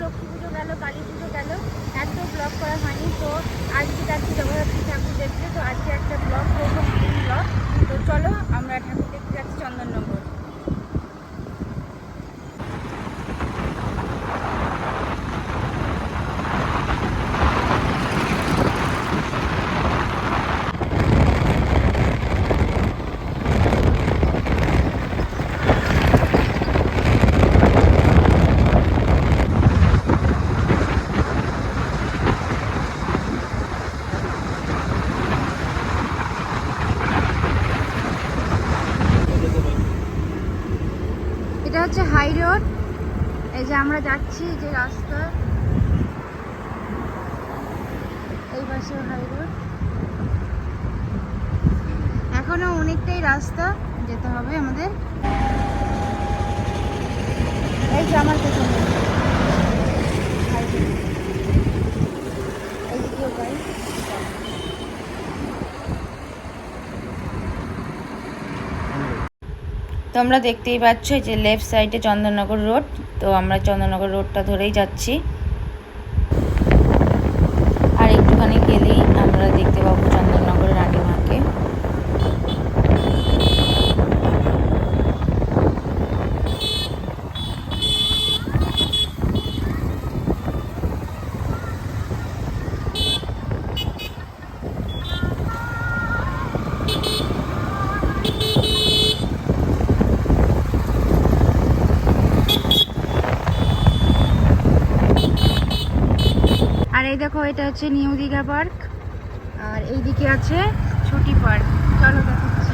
লক্ষ্মী পুজো গেল কালী পুজো গেল এত ব্লগ করা হয়নি তো আজকে যাচ্ছি জগদ্ধাত্রী ঠাকুর দেখতে তো আজকে একটা ব্লগ করব ব্লগ তো চলো আমরা ঠাকুর দেখতে যাচ্ছি চন্দননগর এটা হচ্ছে হাই রোড। এই যে আমরা যাচ্ছি যে রাস্তা। এই পাশে হাই রোড। এখনও অনেকটাই রাস্তা যেতে হবে আমাদের। এই যে আমার পেছনে। তোমরা দেখতেই পাচ্ছ যে লেফট সাইডে চন্দননগর রোড তো আমরা চন্দননগর রোডটা ধরেই যাচ্ছি। আর একটুখানি গেলেই আমরা দেখতে আর এই দেখো, এটা হচ্ছে নিউ দীঘা পার্ক। আর এইদিকে আছে ছুটি পার্ক। চলো দেখাচ্ছি।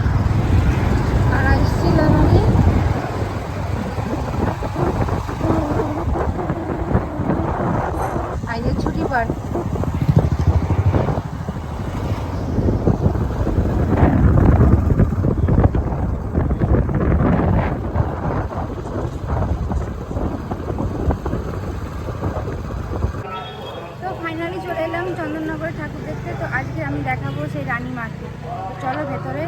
আর আসছিলাম আমি ছুটি পার্ক তো ফাইনালি চলে এলাম চন্দননগর ঠাকুর দেখতে, তো আজকে আমি দেখাবো সেই রানী মাকে। চলো ভেতরে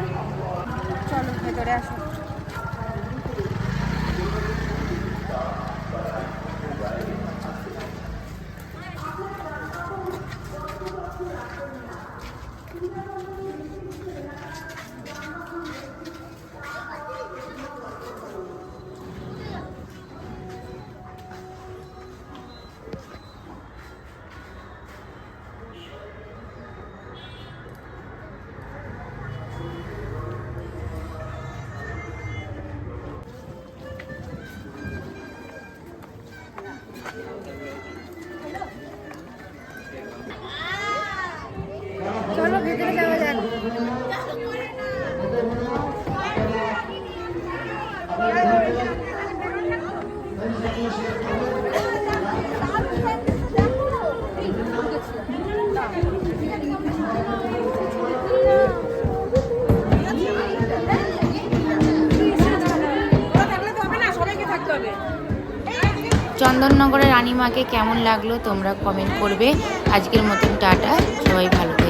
চলো ভেতরে আসো। চলো ভেতরে যাওয়া যাক। চন্দননগরের রানীমাকে কেমন লাগল তোমরা কমেন্ট করবে। আজকের মতন টাটা সবাই ভালো